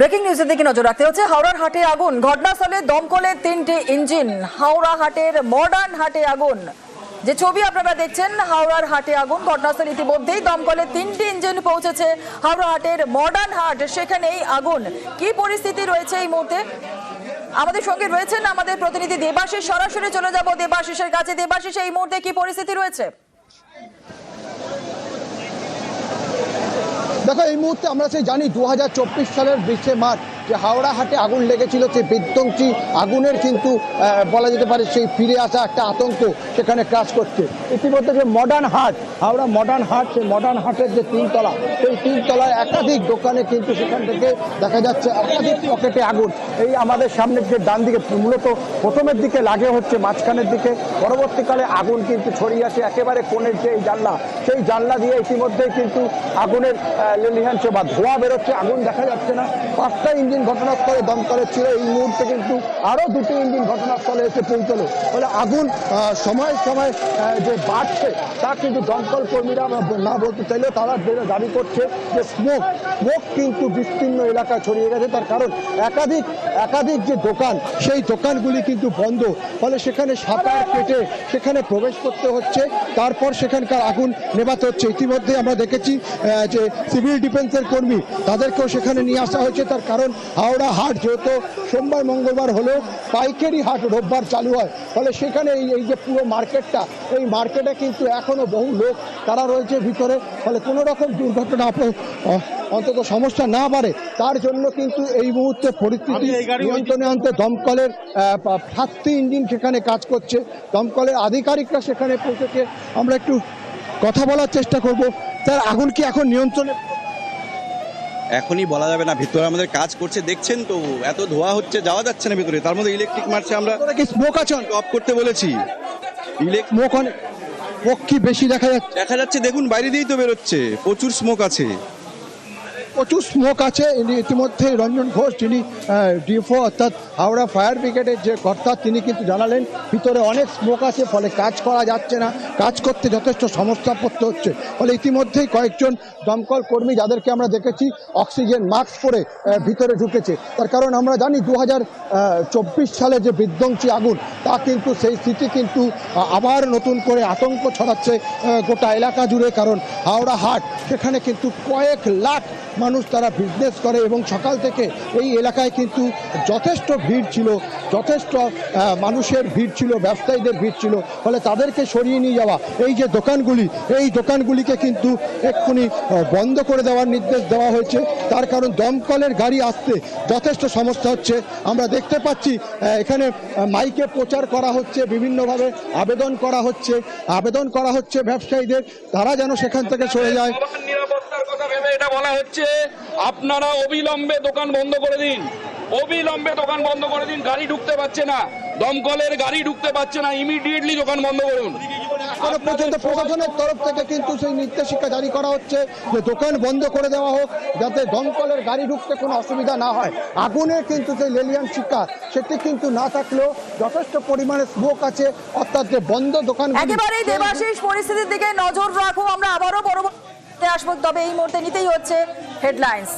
Breaking নিউজের দিকে নজর রাখতে হচ্ছে হাওড়ার হাটে আগুন। ঘটনাস্থলে দমকলের তিনটি ইঞ্জিন, হাওড়া হাটের মডার্ন হাটে আগুন। যে ছবি আপনারা দেখছেন, হাওড়ার হাটে আগুন। ঘটনাস্থলে ইতিমধ্যেই দমকলের তিনটি ইঞ্জিন পৌঁছেছে হাওড়া হাটের মডার্ন হাট, সেখানেই আগুন। কি পরিস্থিতি রয়েছে এই মুহূর্তে? আমাদের সঙ্গে রয়েছেন আমাদের প্রতিনিধি দেবাশিস। সরাসরি চলে যাব দেবাশিসের কাছে। দেবাশিস, এই মুহূর্তে কি পরিস্থিতি রয়েছে? দেখো এই মুহূর্তে আমরা সেই জানি দু হাজার চব্বিশ সালের বিশে মার্চ। যে হাওড়া হাটে আগুন লেগেছিল, সেই বিধ্বংসী আগুনের কিন্তু বলা যেতে পারে সেই ফিরে আসা একটা আতঙ্ক সেখানে কাজ করছে। ইতিমধ্যে যে মডার্ন হাট, হাওড়া মডার্ন হাট, সেই মডার্ন হাটের যে তিনতলা, সেই তিনতলায় একাধিক দোকানে কিন্তু সেখান থেকে দেখা যাচ্ছে একাধিক পকেটে আগুন। এই আমাদের সামনের যে ডান দিকে, মূলত প্রথমের দিকে লাগে হচ্ছে মাঝখানের দিকে। পরবর্তীকালে আগুন কিন্তু ছড়িয়ে আসে একেবারে কোণের যে এই জানলা, সেই জানলা দিয়ে ইতিমধ্যেই কিন্তু আগুনের লেলিহান বা ধোঁয়া বেরোচ্ছে, আগুন দেখা যাচ্ছে না। পাঁচটা ইঞ্জিন ঘটনাস্থলে দমকলের ছিল। এই মুহূর্তে কিন্তু আরও দুটি ইঞ্জিন ঘটনাস্থলে এসে পৌঁছলো। ফলে আগুন সময় সময় যে বাড়ছে তা কিন্তু দমকল কর্মীরা না বলতে চাইলেও তারা দাবি করছে যে স্মোক স্মোক কিন্তু বিস্তীর্ণ এলাকায় ছড়িয়ে গেছে। তার কারণ একাধিক একাধিক যে দোকান, সেই দোকানগুলি কিন্তু বন্ধ। ফলে সেখানে সাঁতার কেটে সেখানে প্রবেশ করতে হচ্ছে। তারপর সেখানকার আগুন নেভাতে হচ্ছে। ইতিমধ্যে আমরা দেখেছি যে সিভিল ডিফেন্সের কর্মী তাদেরকেও সেখানে নিয়ে আসা হয়েছে। তার কারণ হাওড়া হাট যেহেতু সোমবার মঙ্গলবার হলেও পাইকারি হাট রোববার চালু হয়। ফলে সেখানে এই এই যে পুরো মার্কেটটা এই মার্কেটে কিন্তু এখনও বহু লোক তারা রয়েছে ভিতরে। ফলে কোনো রকম দুর্ঘটনা অন্তত সমস্যা না বাড়ে। তার জন্য কিন্তু এই মুহূর্তে পরিস্থিতি নিয়ন্ত্রণে আনতে দমকলের সাতটি ইঞ্জিন সেখানে কাজ করছে। দমকলের আধিকারিকরা সেখানে পৌঁছেছে। আমরা একটু কথা বলার চেষ্টা করব। স্যার আগুন কি এখন নিয়ন্ত্রণে এখনই বলা যাবে না ভিতরে আমাদের কাজ করছে দেখছেন তো এত ধোয়া হচ্ছে যাওয়া যাচ্ছে না ভিতরে তার মধ্যে ইলেকট্রিক মারছে আমরা। স্মোক আছে। অফ করতে বলেছি। স্মোক অনেক পক্ষী বেশি দেখা যাচ্ছে? দেখা যাচ্ছে দেখুন বাইরে দিয়েই তো বেরোচ্ছে প্রচুর স্মোক আছে। প্রচুর স্মোক আছে। ইনি ইতিমধ্যে রঞ্জন ঘোষ, যিনি ডিফো অর্থাৎ হাওড়া ফায়ার ব্রিগেডের যে কর্তা, তিনি কিন্তু জানালেন, ভিতরে অনেক স্মোক আছে, ফলে কাজ করা যাচ্ছে না। কাজ করতে যথেষ্ট সমস্যা পড়তে হচ্ছে। ফলে ইতিমধ্যেই কয়েকজন দমকল কর্মী যাদেরকে আমরা দেখেছি, অক্সিজেন মাস্ক পরে ভিতরে ঢুকেছে। তার কারণ আমরা জানি দু সালে যে বিধ্বংসী আগুন, তা কিন্তু সেই স্মৃতি কিন্তু আবার নতুন করে আতঙ্ক ছড়াচ্ছে গোটা এলাকা জুড়ে। কারণ হাওড়া হাট, সেখানে কিন্তু কয়েক লাখ মানুষ তারা বিজনেস করে এবং সকাল থেকে এই এলাকায় কিন্তু যথেষ্ট ভিড় ছিল, যথেষ্ট মানুষের ভিড় ছিল, ব্যবসায়ীদের ভিড় ছিল। ফলে তাদেরকে সরিয়ে নিয়ে যাওয়া, এই যে দোকানগুলি, এই দোকানগুলিকে কিন্তু এক্ষুনি বন্ধ করে দেওয়ার নির্দেশ দেওয়া হয়েছে। তার কারণ দমকলের গাড়ি আসতে যথেষ্ট সমস্যা হচ্ছে। আমরা দেখতে পাচ্ছি এখানে মাইকে প্রচার করা হচ্ছে, বিভিন্নভাবে আবেদন করা হচ্ছে। আবেদন করা হচ্ছে ব্যবসায়ীদের। তারা যেন সেখান থেকে সরে যায়। কথা ভেবে এটা বলা হচ্ছে আপনারা অবিলম্বে দোকান বন্ধ করে দিন। অবিলম্বে দোকান বন্ধ করে দিন গাড়ি ঢুকতে পারছে না। দমকলের গাড়ি ঢুকতে পারছে না ইমিডিয়েটলি দোকান বন্ধ করুন। এখনও পর্যন্ত প্রশাসনের তরফ থেকে কিন্তু সেই নির্দেশিকা জারি করা হচ্ছে যে দোকান বন্ধ করে দেওয়া হোক যাতে দমকলের গাড়ি ঢুকতে কোনো অসুবিধা না হয়। আগুনে কিন্তু সেই লেলিয়ান শিক্ষা সেটি কিন্তু না থাকলেও যথেষ্ট পরিমাণে স্মোক আছে অর্থাৎ যে বন্ধ দোকান একেবারেই দেবাশিস পরিস্থিতির দিকে নজর রাখো আমরা আবারও পরবর্তীতে আসব তবে এই মুহূর্তে নিতেই হচ্ছে হেডলাইন্স